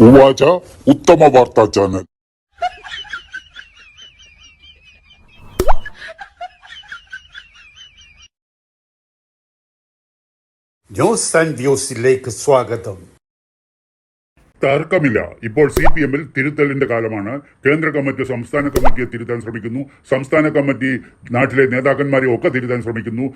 ഉവാച ഉത്തമ വാർത്താ ചാനൽ. ന്യൂസ് ആൻഡ് വ്യൂസിലേക്ക് സ്വാഗതം. തർക്കമില്ല. ഇപ്പോൾ സി പി എമ്മിൽ തിരുത്തലിന്റെ കാലമാണ്. കേന്ദ്ര കമ്മിറ്റി സംസ്ഥാന കമ്മിറ്റിയെ തിരുത്താൻ ശ്രമിക്കുന്നു. സംസ്ഥാന കമ്മിറ്റി നാട്ടിലെ നേതാക്കന്മാരെ ഒക്കെ തിരുത്താൻ ശ്രമിക്കുന്നു.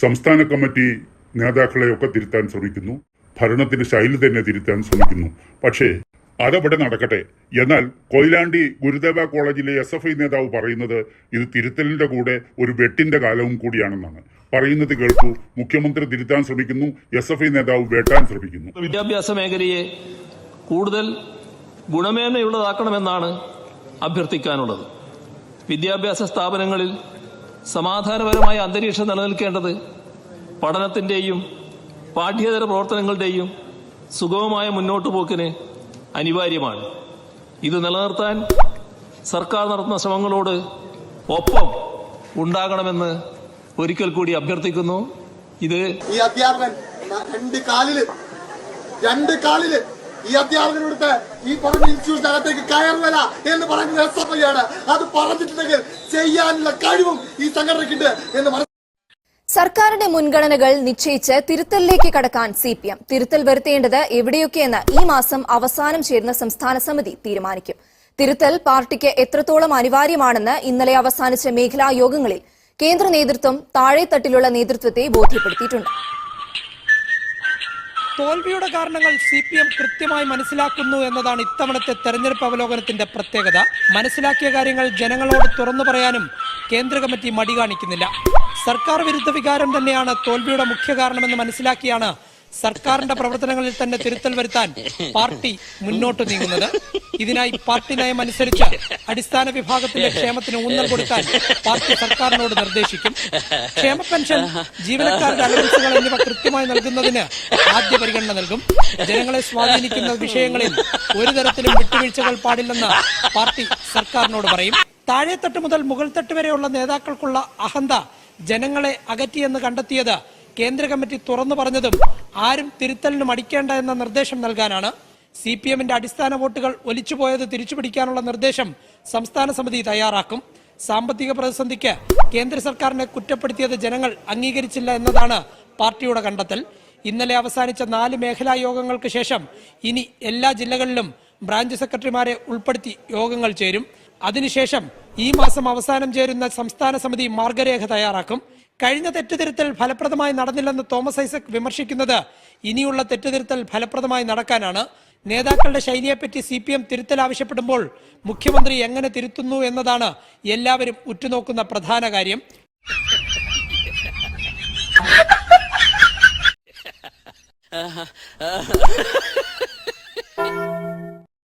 സംസ്ഥാന കമ്മിറ്റി നേതാക്കളെ ഒക്കെ തിരുത്താൻ ശ്രമിക്കുന്നു. ഭരണത്തിന്റെ ശൈലി തന്നെ തിരുത്താൻ ശ്രമിക്കുന്നു. പക്ഷേ അതവിടെ നടക്കട്ടെ. എന്നാൽ കൊയിലാണ്ടി ഗുരുദേവ കോളേജിലെ എസ് എഫ് ഐ നേതാവ് പറയുന്നത് ഇത് തിരുത്തലിന്റെ കൂടെ ഒരു വെട്ടിന്റെ കാലവും കൂടിയാണെന്നാണ്. പറയുന്നത് കേൾക്കൂ. മുഖ്യമന്ത്രി തിരുത്താൻ ശ്രമിക്കുന്നു. എസ് എഫ് ഐ നേതാവ് വെട്ടാൻ ശ്രമിക്കുന്നു. വിദ്യാഭ്യാസ മേഖലയെ കൂടുതൽ ഗുണമേന്മയുള്ളതാക്കണമെന്നാണ് അഭ്യർത്ഥിക്കാനുള്ളത്. വിദ്യാഭ്യാസ സ്ഥാപനങ്ങളിൽ സമാധാനപരമായ അന്തരീക്ഷം നിലനിൽക്കേണ്ടത് പഠനത്തിന്റെയും പാഠ്യേതര പ്രവർത്തനങ്ങളുടെയും സുഗമമായ മുന്നോട്ടു പോക്കിന് അനിവാര്യമാണ്. ഇത് നിലനിർത്താൻ സർക്കാർ നടത്തുന്ന ശ്രമങ്ങളോട് ഒപ്പം ഉണ്ടാകണമെന്ന് ഒരിക്കൽ കൂടി അഭ്യർത്ഥിക്കുന്നു. ഇത് ഈ അധ്യാപകൻ രണ്ട് കാലിൽ രണ്ട് കാലിൽ ഈ അധ്യാപകനോടുത്ത് ഈ പറഞ്ഞ ഇൻസ്റ്റിറ്റ്യൂഷനകത്തേക്ക് കയറുവല എന്ന് ഐ ആണ്. അത് പറഞ്ഞിട്ടുണ്ടെങ്കിൽ ചെയ്യാനുള്ള കഴിവും ഈ സംഘടനയ്ക്കുണ്ട് എന്ന് സർക്കാരിന്റെ മുൻഗണനകൾ നിശ്ചയിച്ച് തിരുത്തലിലേക്ക് കടക്കാൻ സി പി എം തിരുത്തൽ വരുത്തേണ്ടത് എവിടെയൊക്കെയെന്ന് ഈ മാസം അവസാനം ചേരുന്ന സംസ്ഥാന സമിതി തീരുമാനിക്കും. തിരുത്തൽ പാർട്ടിക്ക് എത്രത്തോളം അനിവാര്യമാണെന്ന് ഇന്നലെ അവസാനിച്ച മേഖലാ യോഗങ്ങളിൽ കേന്ദ്ര നേതൃത്വം താഴെത്തട്ടിലുള്ള നേതൃത്വത്തെ ബോധ്യപ്പെടുത്തിയിട്ടുണ്ട്. തോൽവിയുടെ കാരണങ്ങൾ സി പി എം കൃത്യമായി മനസ്സിലാക്കുന്നു എന്നതാണ് ഇത്തവണത്തെ തെരഞ്ഞെടുപ്പ് അവലോകനത്തിന്റെ പ്രത്യേകത. മനസ്സിലാക്കിയ കാര്യങ്ങൾ ജനങ്ങളോട് തുറന്നു പറയാനും കേന്ദ്ര കമ്മിറ്റി മടി കാണിക്കുന്നില്ല. സർക്കാർ വിരുദ്ധ വികാരം തന്നെയാണ് തോൽവിയുടെ മുഖ്യ കാരണമെന്ന് മനസ്സിലാക്കിയാണ് സർക്കാരിന്റെ പ്രവർത്തനങ്ങളിൽ തന്നെ തിരുത്തൽ വരുത്താൻ പാർട്ടി മുന്നോട്ട് നീങ്ങുന്നത്. ഇതിനായി പാർട്ടി നയം അനുസരിച്ച് അടിസ്ഥാന വിഭാഗത്തിന്റെ ക്ഷേമത്തിന് ഊന്നൽ കൊടുക്കാൻ പാർട്ടി സർക്കാരിനോട് നിർദ്ദേശിക്കും. ക്ഷേമ പെൻഷൻ ജീവനക്കാരുടെ അലവൻസുകൾ എന്നിവ കൃത്യമായി നൽകുന്നതിന് ആദ്യ പരിഗണന നൽകും. ജനങ്ങളെ സ്വാധീനിക്കുന്ന വിഷയങ്ങളിൽ ഒരു തരത്തിലും വിട്ടുവീഴ്ചകൾ പാടില്ലെന്ന് പാർട്ടി സർക്കാരിനോട് പറയും. താഴെത്തട്ട് മുതൽ മുകൾത്തട്ട് വരെയുള്ള നേതാക്കൾക്കുള്ള അഹന്ത ജനങ്ങളെ അകറ്റിയെന്ന് കണ്ടെത്തിയത് കേന്ദ്ര കമ്മിറ്റി തുറന്നു പറഞ്ഞതും ആരും തിരുത്തലിന് മടിക്കേണ്ട എന്ന നിർദ്ദേശം നൽകാനാണ്. സി പി എമ്മിന്റെ അടിസ്ഥാന വോട്ടുകൾ ഒലിച്ചുപോയത് തിരിച്ചുപിടിക്കാനുള്ള നിർദ്ദേശം സംസ്ഥാന സമിതി തയ്യാറാക്കും. സാമ്പത്തിക പ്രതിസന്ധിക്ക് കേന്ദ്ര സർക്കാരിനെ കുറ്റപ്പെടുത്തിയത് ജനങ്ങൾ അംഗീകരിച്ചില്ല എന്നതാണ് പാർട്ടിയുടെ കണ്ടെത്തൽ. ഇന്നലെ അവസാനിച്ച നാല് മേഖലാ യോഗങ്ങൾക്ക് ശേഷം ഇനി എല്ലാ ജില്ലകളിലും ബ്രാഞ്ച് സെക്രട്ടറിമാരെ ഉൾപ്പെടുത്തി യോഗങ്ങൾ ചേരും. അതിനുശേഷം ഈ മാസം അവസാനം ചേരുന്ന സംസ്ഥാന സമിതി മാർഗരേഖ തയ്യാറാക്കും. കഴിഞ്ഞ തെറ്റുതിരുത്തൽ ഫലപ്രദമായി നടന്നില്ലെന്ന് തോമസ് ഐസക് വിമർശിക്കുന്നത് ഇനിയുള്ള തെറ്റുതിരുത്തൽ ഫലപ്രദമായി നടക്കാനാണ്. നേതാക്കളുടെ ശൈലിയെപ്പറ്റി സി പി എം തിരുത്തൽ ആവശ്യപ്പെടുമ്പോൾ മുഖ്യമന്ത്രി എങ്ങനെ തിരുത്തുന്നു എന്നതാണ് എല്ലാവരും ഉറ്റുനോക്കുന്ന പ്രധാന കാര്യം.